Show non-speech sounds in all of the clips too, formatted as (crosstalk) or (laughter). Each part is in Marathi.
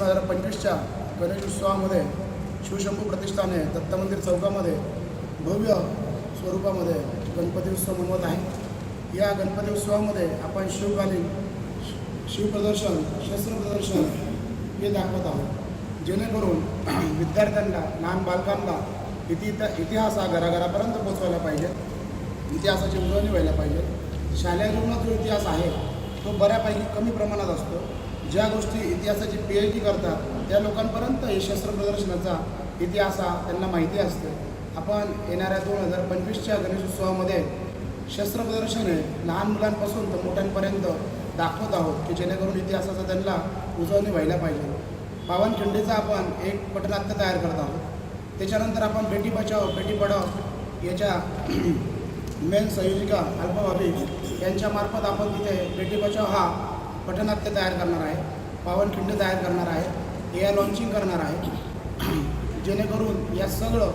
तर पंचवीसच्या गणेश उत्सवामध्ये शिवशंभू प्रतिष्ठाने दत्त मंदिर चौकामध्ये भव्य स्वरूपामध्ये गणपती उत्सव मनवत आहे. या गणपती उत्सवामध्ये आपण शिवकालीन शिवप्रदर्शन शस्त्र प्रदर्शन हे दाखवत आहोत. जेणेकरून विद्यार्थ्यांना लहान बालकांना इति इतिहास हा घराघरापर्यंत पोचवायला पाहिजे. इतिहासाची उजळणी व्हायला पाहिजे. शालेय जीवनात जो इतिहास आहे तो बऱ्यापैकी कमी प्रमाणात असतो. ज्या गोष्टी इतिहासाची पी एच डी करतात त्या लोकांपर्यंत हे शस्त्र प्रदर्शनाचा इतिहास हा त्यांना माहिती असते. आपण येणाऱ्या दोन हजार पंचवीसच्या गणेशोत्सवामध्ये शस्त्र प्रदर्शने लहान मुलांपासून तर मोठ्यांपर्यंत दाखवत आहोत की जेणेकरून इतिहासाचा त्यांना उजळणी व्हायला पाहिजे. पावनखिंडीचा आपण एक पटनाट्य तयार करत आहोत. त्याच्यानंतर आपण बेटी बचाव बेटी पढाव याच्या (clears throat) मेन संयोजिका अल्पभावी यांच्यामार्फत आपण तिथे बेटी बचाव हा पटनाट्य तयार करणार आहे पावनखिंड तयार करणार आहे एआय लॉन्चिंग करणार आहे. (clears throat) जेणेकरून या सगळं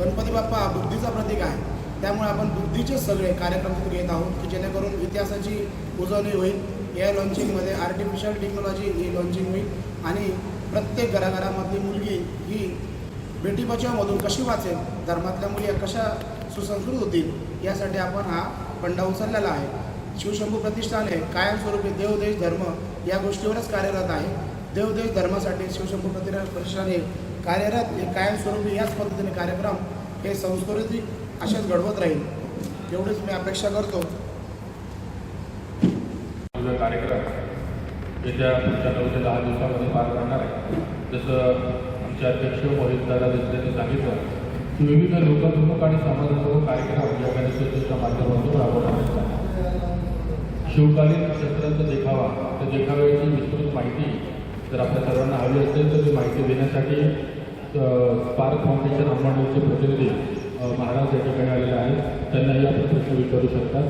गणपती बाप्पा बुद्धीचा प्रतीक आहे. त्यामुळे आपण बुद्धीचे सगळे कार्यक्रम तिथे घेत आहोत की जेणेकरून इतिहासाची उजवणी होईल. एआय लॉन्चिंगमध्ये आर्टिफिशियल टेक्नॉलॉजी ही लॉन्चिंग होईल. आणि प्रत्येक घराघरामधली मुलगी ही बेटी बचावमधून कशी वाचेल धर्मातल्या मुली या कशा सुसंस्कृत होतील यासाठी आपण हा पंडा उचललेला आहे. शिवशंभू प्रतिष्ठान हे कायमस्वरूपी देवदेश धर्म या गोष्टीवरच कार्यरत आहे. देवदेश धर्मासाठी शिवशंभू प्रति प्रतिष्ठान हे कार्यरत हे कायमस्वरूपी याच पद्धतीने कार्यक्रम हे संस्कृती असेच घडवत राहील. एवढीच मी अपेक्षा करतो. कार्यक्रम येत्या पुढच्या नऊ ते दहा दिवसामध्ये पार पडणार आहे. जसं आमचे अध्यक्ष मोहित दादा देशपांनी सांगितलं की विविध लोकाभिमुख आणि समाजात्मक कार्यक्रम या गणेशोत्सवाच्या माध्यमातून शिवकालीन शस्त्रांचा देखावा. त्या देखाव्याची विस्तृत माहिती जर आपल्या सर्वांना हवी असेल तर ती माहिती देण्यासाठी स्पार्क फाउंडेशन अंबाडोचे प्रतिनिधी महाराज या ठिकाणी आलेले आहेत. त्यांनाही आपण प्रश्न विचारू शकतात